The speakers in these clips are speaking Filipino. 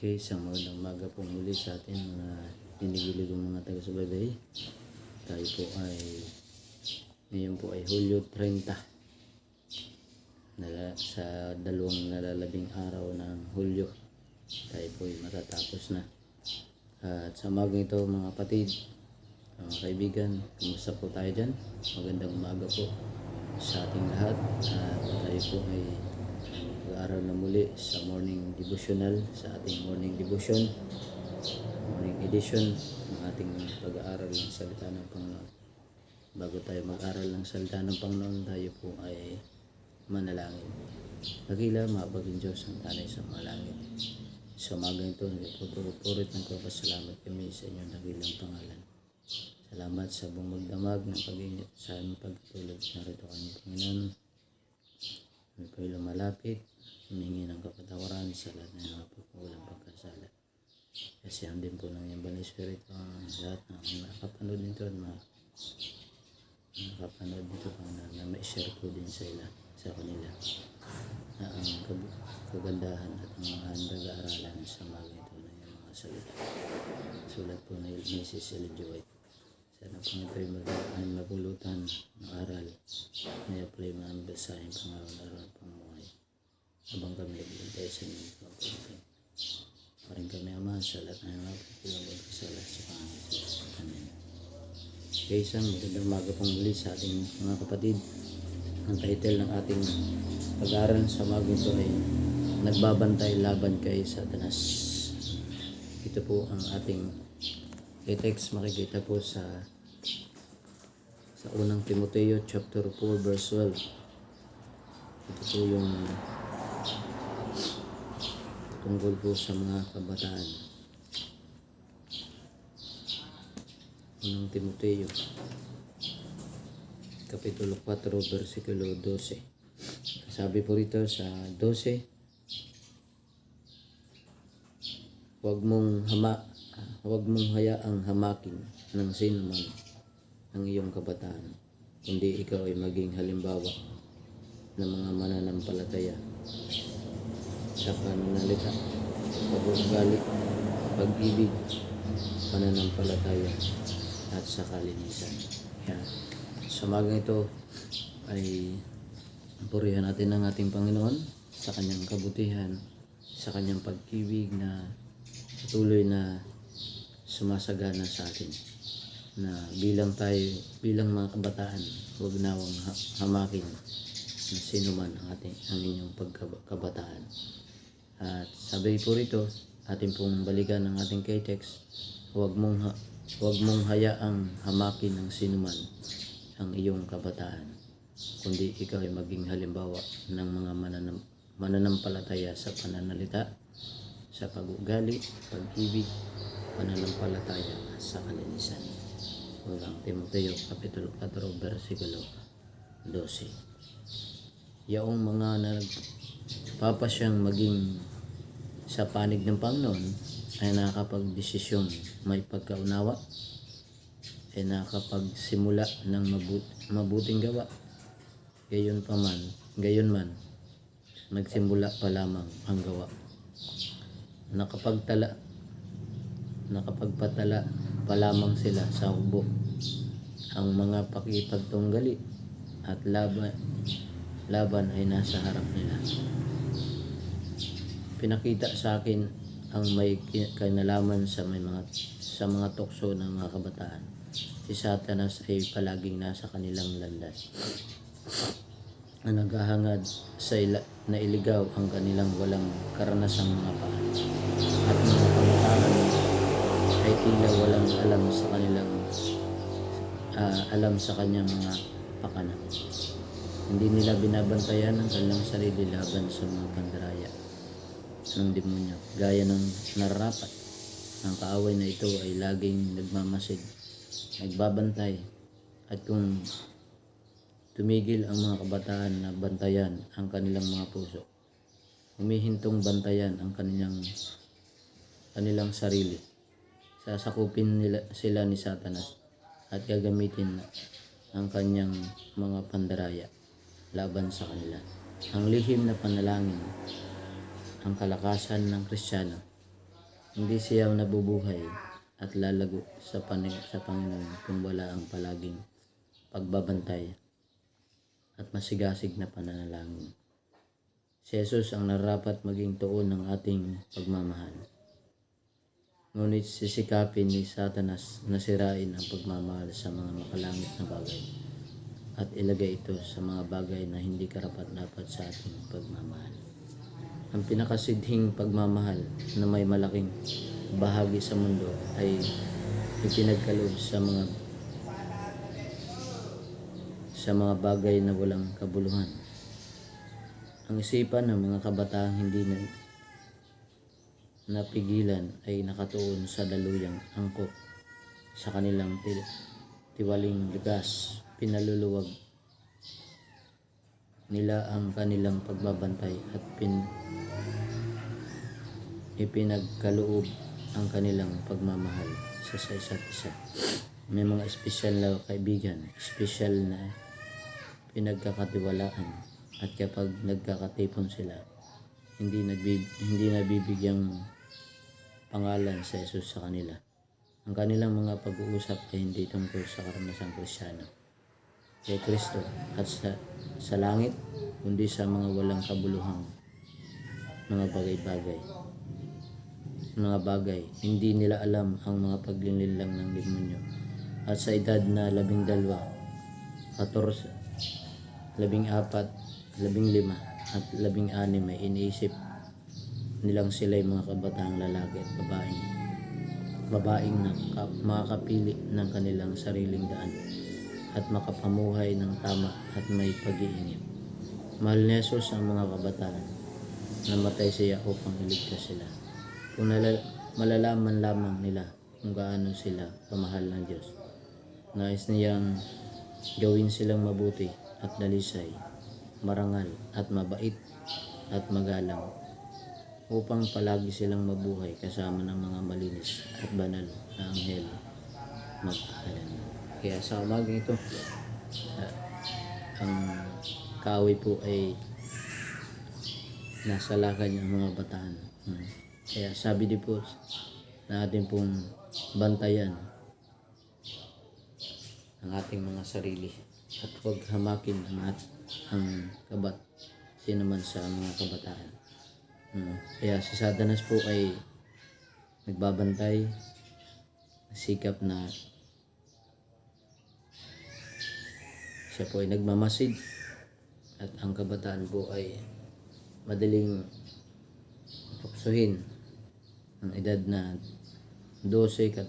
Okay, isang magandang umaga po muli sa atin mga dinigilig mga taga-subaybay. Tayo po ay ngayon po ay Hulyo 30 nala, sa dalawang nalalabing araw ng Hulyo. Tayo po ay matatapos na. At sa umagang ito mga kapatid, mga kaibigan, kumusta po tayo dyan? Magandang umaga po sa ating lahat. At tayo po ay mag-aaral na muli sa morning devotional, sa ating morning devotion, morning edition ng ating pag-aaral ng salita ng Panginoon. Bago tayo mag-aral ng salita ng Panginoon, tayo po ay manalangin. Pagila, mabaging Diyos ang tanay sa mga langit. Sa umaga ito, nagpupurit ng kapasalamat kami sa inyong nagilang pangalan. Salamat sa buong magdamag ng pag-ingat sa aming pagtulog. Narito kami, Panginoon. Kami po'y lumalapit, humingi ng kapatawaran sa lahat ng mga pagkulang pagkasala. Kasi ang din po ng Banal Espiritu ang lahat ng nakapanood nito at mga nakapanood nito Panginoon na may share po din sa ila, sa kanila na ang kagandahan at ang mga handag-aaralan sa mga ito ng iyong mga salita. Sulat po na Mrs. Elijah White. Sana po ito ay mag- ay mapulutan ng aral na i-apply mga basahin at pamuhay. Habang kami nagbintay sa inyo mga pagkakas. Paring kami Ama sa lahat ng mga pagkasala sa Panginoon Jesus. Amen. Okay, isang magandang umaga pong muli sa ating mga kapatid. Ang title ng ating pag-aaral sa umaga ito ay Nagbabantay laban kay Satanas. Ito po ang ating i-text makikita po sa sa unang Timoteo chapter 4 verse 12. Ito po yung tungkol po sa mga kabataan. Unang Timoteo Kapitulo 4 versikulo 12. Sabi po rito sa 12 Huwag mong hama huwag mong hayaang hamakin ng sino man ang iyong kabataan kundi ikaw ay maging halimbawa ng mga mananampalataya sa pananalita, pag-ugali, pag-ibig, pananampalataya, at sa kalinisan. Yan. Sa umagang ito ay purihan natin ang ating Panginoon sa kanyang kabutihan, sa kanyang pag-ibig na patuloy na sumasagana sa atin na bilang tayo, bilang mga kabataan, huwag nawang ha- hamakin na sino man ang ating ang inyong pagkabataan. At sabi po rito, ating pong balikan ng ating kay-text, huwag mong ha- huwag mong hayaang hamakin ng sino man ang iyong kabataan, kundi ikaw ay maging halimbawa ng mga mananam, mananampalataya sa pananalita, sa pag-ugali, pag-ibig, pananampalataya sa kalinisan. Unang Timoteo Kapitulo 4 versikulo 12. Yaong mga nagpapasyang maging sa panig ng Panginoon ay nakakapag-desisyon may pagkaunawa ay nakakapagsimula ng mabut mabuting gawa. Gayon pa man, gayon man, nagsimula pa lamang ang gawa. Nakapagtala, nakapagpatala pa lamang sila sa hukbo. Ang mga pakipagtunggali at laban, laban ay nasa harap nila. Pinakita sa akin ang may ki- kinalaman sa may mga sa mga tukso ng mga kabataan. Si Satanas ay palaging nasa kanilang landas. Ang naghahangad sa ila, na iligaw ang kanilang walang karanasang mga paa. At mga kabataan ay tila walang alam sa kanilang ah, alam sa kanyang mga pakana. Hindi nila binabantayan ang kanilang sarili laban sa mga pandaraya ng demonyo. Gaya ng nararapat. Ang kaaway na ito ay laging nagmamasid, nagbabantay. At kung tumigil ang mga kabataan na bantayan ang kanilang mga puso, humihintong bantayan ang kanilang kanilang sarili. Sasakupin nila sila ni Satanas at gagamitin ang kanyang mga pandaraya laban sa kanila. Ang lihim na panalangin ang kalakasan ng Kristiyano Hindi siya nabubuhay at lalago sa, pan- sa Panginoon kung wala ang palaging pagbabantay at masigasig na pananalangin. Si Jesus ang narapat maging tuon ng ating pagmamahal. Ngunit sisikapin ni Satanas na sirain ang pagmamahal sa mga makalangit na bagay at ilagay ito sa mga bagay na hindi karapat-dapat sa ating pagmamahal. Ang pinakasidhing pagmamahal na may malaking bahagi sa mundo ay ipinagkaloob sa mga sa mga bagay na walang kabuluhan. Ang isipan ng mga kabataang hindi na napigilan ay nakatuon sa daluyang angkop sa kanilang ti- tiwaling ligas. Pinaluluwag nila ang kanilang pagbabantay at pin ipinagkaloob ang kanilang pagmamahal sa sa isa't isa. May mga espesyal na kaibigan, espesyal na pinagkakatiwalaan at kapag nagkakatipon sila, hindi nagbib hindi nabibigyang pangalan sa Jesus sa kanila. Ang kanilang mga pag-uusap ay hindi tungkol sa karanasang Kristiyano kay Kristo at sa, sa langit, kundi sa mga walang kabuluhang mga bagay-bagay. Mga bagay, hindi nila alam ang mga paglinlilang ng demonyo. At sa edad na labing dalawa, 14, labing apat, labing lima, at labing anim ay iniisip nilang sila'y mga kabataang lalaki at babaeng babaeng na ka- makakapili ng kanilang sariling daan at makapamuhay ng tama at may pag-iingat. Mahal ni Jesus ang mga kabataan. Namatay siya upang iligtas sila. Kung nala- malalaman lamang nila kung gaano sila kamahal ng Diyos. Nais niyang gawin silang mabuti at dalisay, marangal at mabait at magalang upang palagi silang mabuhay kasama ng mga malinis at banal na anghel magpakalan. Kaya sa umagang ito, ah, ang kaaway po ay nasa lakad ng mga bataan. Hmm. Kaya sabi din po na ating pong bantayan ang ating mga sarili at huwag hamakin ang, at, ang kabat sino man sa mga kabataan. Hmm. Kaya si Satanas po ay nagbabantay, sikap na siya po ay nagmamasid. At ang kabataan po ay madaling puksuhin ang edad na 12, 14,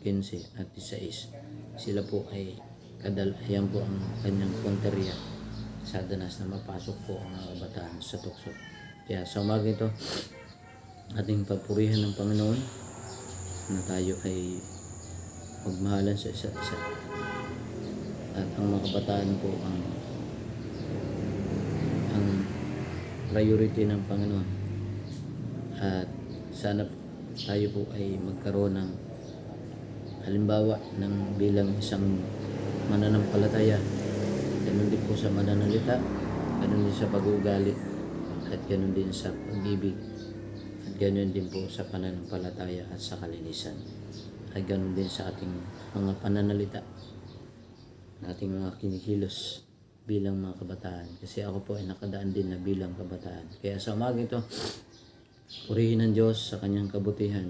15 at 16 sila po ay kadal ayan po ang kanyang punteriya. Sa danas na mapasok po ang mga kabataan sa tukso. Kaya sa umaga ito ating papurihan ng Panginoon na tayo ay magmahalan sa isa't isa at ang mga kabataan po ang ang priority ng Panginoon. At sana tayo po ay magkaroon ng halimbawa ng bilang isang mananampalataya. Ganun din po sa mananalita ganun din sa pag-uugali at ganun din sa pag-ibig at ganun din po sa pananampalataya at sa kalinisan. At ganun din sa ating mga pananalita. na ating mga kinikilos bilang mga kabataan. Kasi ako po ay nakadaan din na bilang kabataan. Kaya sa umaga ito, purihin ng Diyos sa kanyang kabutihan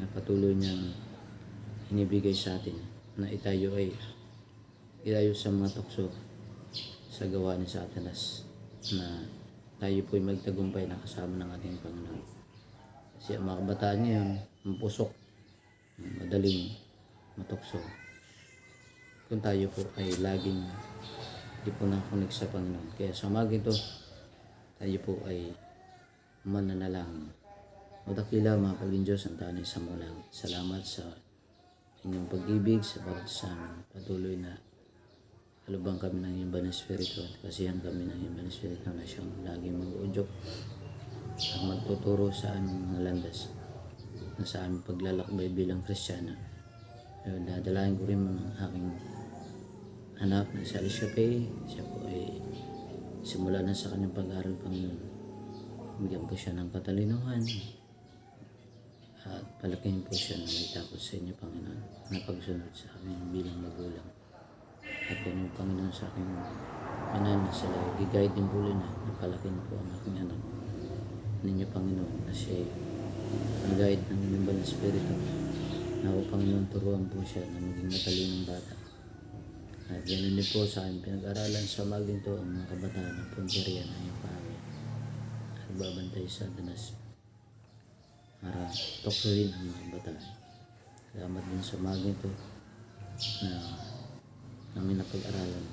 na patuloy niyang inibigay sa atin na itayo ay itayo sa mga tukso sa gawa ni Satanas na tayo po ay magtagumpay na kasama ng ating Panginoon. Kasi ang mga kabataan ngayon, mapusok, madaling matukso kung tayo po ay laging di po nakunig sa Panginoon. Kaya sa umaga ito, tayo po ay mananalangin. O dakila mga paging Diyos ang tanay sa mulang. Salamat sa inyong pag-ibig sa amin. Patuloy na halubang kami ng iyong banal spirito at kasihan kami ng iyong banal spirito na siyang laging mag-udyok at magtuturo sa aming mga landas na sa aming paglalakbay bilang Kristiyano. Ayun, dadalahin ko rin ang aking anak na si Alicia Pay. Siya po ay simula na sa kanyang pag-aaral Panginoon. Bigyan po siya ng katalinuhan. At palakihin po siya na may takot sa inyo, Panginoon, na pagsunod sa amin bilang magulang. At ganun, Panginoon, sa aking anan na sila, gigayad din po na napalakihin po ang aking anak. Ninyo, Panginoon, na siya ang guide ng inyong Espiritu. Na ako, Panginoon, turuan po siya na maging matalinong bata. At ganun din po sa aking pinag-aralan sa maging to ang mga kabataan ng punteriya na iyong pari. At babantay sa danas para tuksohin ang mga bataan. Salamat din sa maging to na namin napag-aralan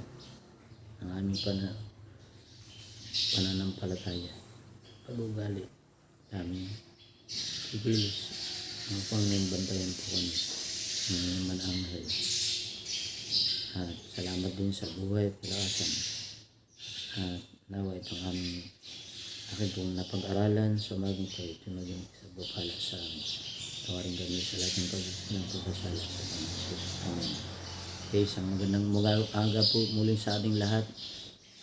ang aming pana, pananampalataya, pag-ugali, aming kikilos, ang Panginoon bantayan po kami ng naman anghel. At salamat din sa buhay at kalakasan. At nawa itong aming akin pong napag-aralan sa maging ko ito maging sa bukala sa amin. Tawarin kami sa lahat ng pag ng pagkasala sa Panginoon. Amen. Okay, isang magandang mga aga po muli sa ating lahat.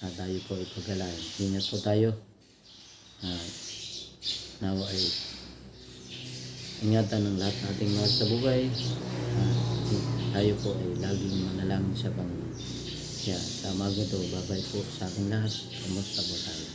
At tayo po ay pagkalain. Ingat po tayo. At nawa ay ingatan ng lahat nating mahal sa buhay. Tayo po ay laging manalangin sa Panginoon. Kaya sa umaga to, babay po sa ating lahat. Kamusta po tayo?